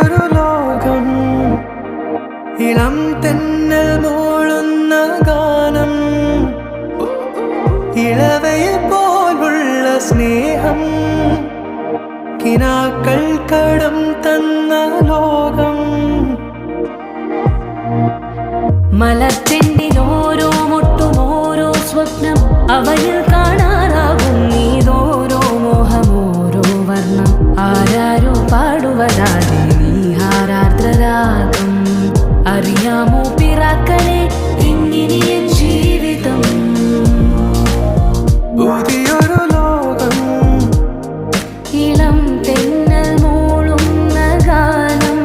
പുതിയൊരു ലോകം. ഇളം തെന്നൽ മൂളുന്ന ഗാനം. ഇളവയെ പോലുള്ള സ്നേഹം. കിനാക്കൾ കടം തന്ന ലോകം. മലത്തെണ്ടിൽ ഓരോ മുട്ടും ഓരോ സ്വപ്നം അവയിൽ കാണാറാകും നീതോരോ മോഹമോരോ വർണം. ആരാരോ പാടുവതാതെ ഉണ്ടാകും അറിയാമോ പിറാക്കളെ ഇങ്ങനെ ജീവിതം. പുതിയൊരു ലോകം. ഇളം തെന്നൽ മൂളുന്ന ഗാനം.